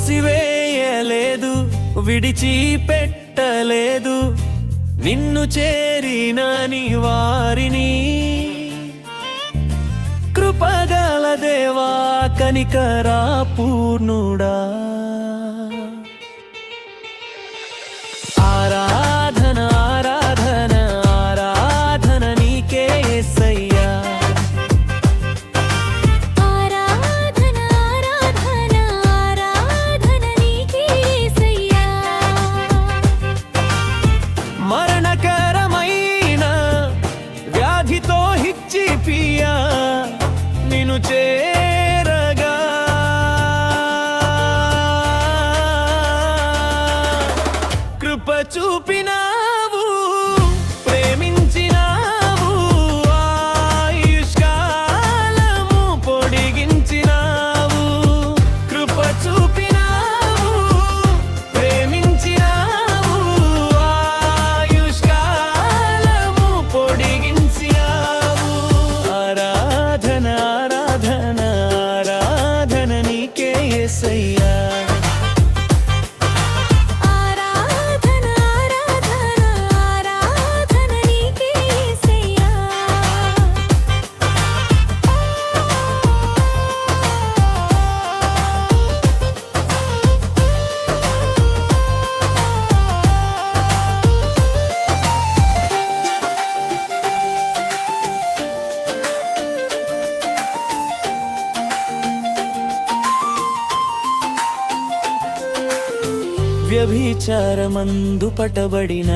తోసివేయలేదు విడిచి పెట్టలేదు నిన్ను చేరినని వారిని. కృపగల దేవా కనికరా పూర్ణుడా. నిన్ను చేరగా. కృప చూపినా say yeah వ్యభిచారమందు పటబడిన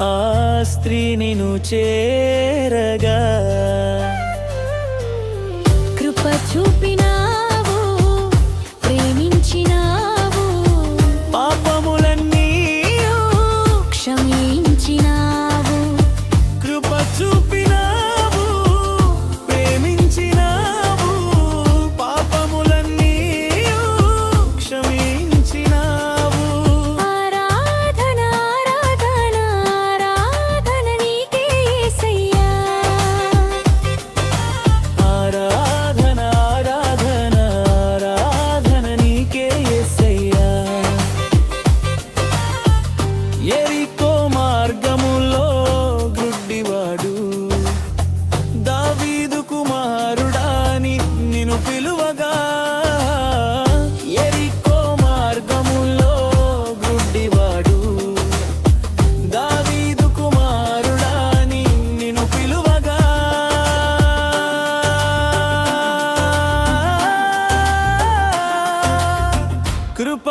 ఆ స్త్రీని చేరగా. కృప చూపిన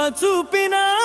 patupina